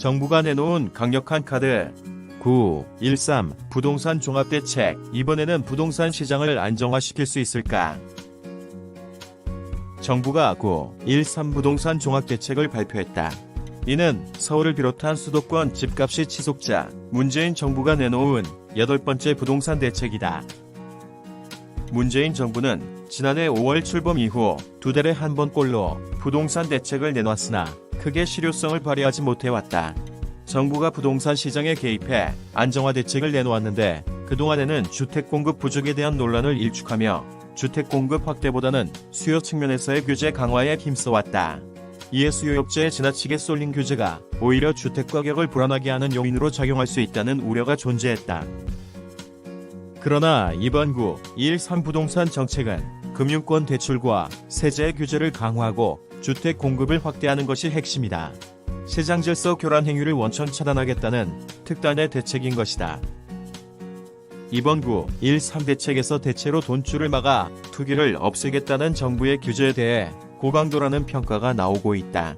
정부가 내놓은 강력한 카드 9. 13. 부동산 종합대책. 이번에는 부동산 시장을 안정화시킬 수 있을까? 정부가 9. 13 부동산 종합대책을 발표했다. 이는 서울을 비롯한 수도권 집값이 치솟자 문재인 정부가 내놓은 여덟 번째 부동산 대책이다. 문재인 정부는 지난해 5월 출범 이후 두 달에 한 번꼴로 부동산 대책을 내놨으나 크게 실효성을 발휘하지 못해왔다. 정부가 부동산 시장에 개입해 안정화 대책을 내놓았는데 그동안에는 주택 공급 부족에 대한 논란을 일축하며 주택 공급 확대보다는 수요 측면에서의 규제 강화에 힘써왔다. 이에 수요 억제에 지나치게 쏠린 규제가 오히려 주택 가격을 불안하게 하는 요인으로 작용할 수 있다는 우려가 존재했다. 그러나 이번 구1.3 부동산 정책은 금융권 대출과 세제 규제를 강화하고 주택 공급을 확대하는 것이 핵심이다. 시장 질서 교란 행위를 원천 차단하겠다는 특단의 대책인 것이다. 이번 구1.3 대책에서 대체로 돈줄을 막아 투기를 없애겠다는 정부의 규제에 대해 고강도라는 평가가 나오고 있다.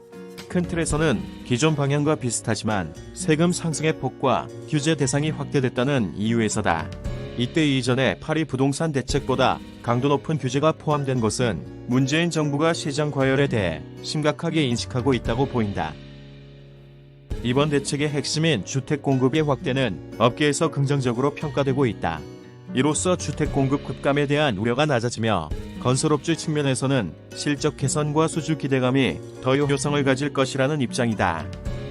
큰 틀에서는 기존 방향과 비슷하지만 세금 상승의 폭과 규제 대상이 확대됐다는 이유에서다. 이때 이전에 파리 부동산 대책보다 강도 높은 규제가 포함된 것은 문재인 정부가 시장 과열에 대해 심각하게 인식하고 있다고 보인다. 이번 대책의 핵심인 주택 공급의 확대는 업계에서 긍정적으로 평가되고 있다. 이로써 주택 공급 급감에 대한 우려가 낮아지며 건설업주 측면에서는 실적 개선과 수주 기대감이 더 효효성을 가질 것이라는 입장이다.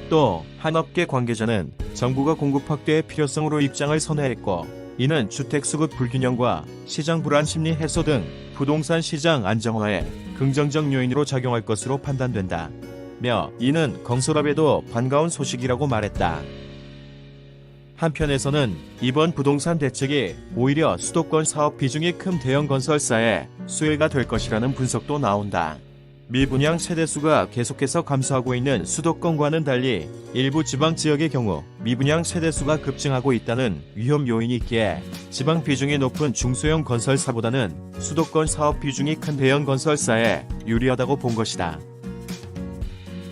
또 한업계 관계자는 정부가 공급 확대의 필요성으로 입장을 선회했고 이는 주택 수급 불균형과 시장 불안 심리 해소 등 부동산 시장 안정화에 긍정적 요인으로 작용할 것으로 판단된다. 며 이는 건설업에도 반가운 소식이라고 말했다. 한편에서는 이번 부동산 대책이 오히려 수도권 사업 비중이 큰 대형 건설사에 수혜가 될 것이라는 분석도 나온다. 미분양 세대수가 계속해서 감소하고 있는 수도권과는 달리 일부 지방 지역의 경우 미분양 세대수가 급증하고 있다는 위험 요인이 있기에 지방 비중이 높은 중소형 건설사보다는 수도권 사업 비중이 큰 대형 건설사에 유리하다고 본 것이다.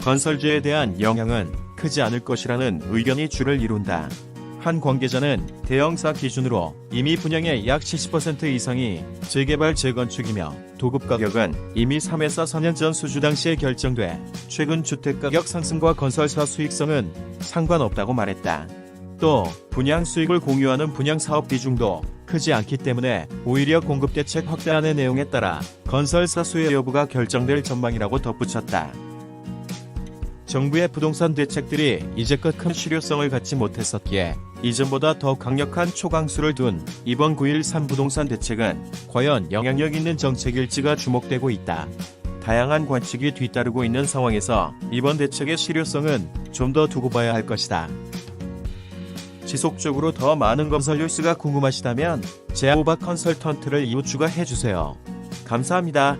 건설주에 대한 영향은 크지 않을 것이라는 의견이 주를 이룬다. 한 관계자는 대형사 기준으로 이미 분양의 약 70% 이상이 재개발 재건축이며 도급 가격은 이미 3에서 4년 전 수주 당시에 결정돼 최근 주택 가격 상승과 건설사 수익성은 상관없다고 말했다. 또 분양 수익을 공유하는 분양 사업 비중도 크지 않기 때문에 오히려 공급 대책 확대안의 내용에 따라 건설사 수혜 여부가 결정될 전망이라고 덧붙였다. 정부의 부동산 대책들이 이제껏 큰 실효성을 갖지 못했었기에 이전보다 더 강력한 초강수를 둔 이번 9.13 부동산 대책은 과연 영향력 있는 정책일지가 주목되고 있다. 다양한 관측이 뒤따르고 있는 상황에서 이번 대책의 실효성은 좀 더 두고 봐야 할 것이다. 지속적으로 더 많은 건설 뉴스가 궁금하시다면 제아오바 컨설턴트를 이웃 추가 해주세요. 감사합니다.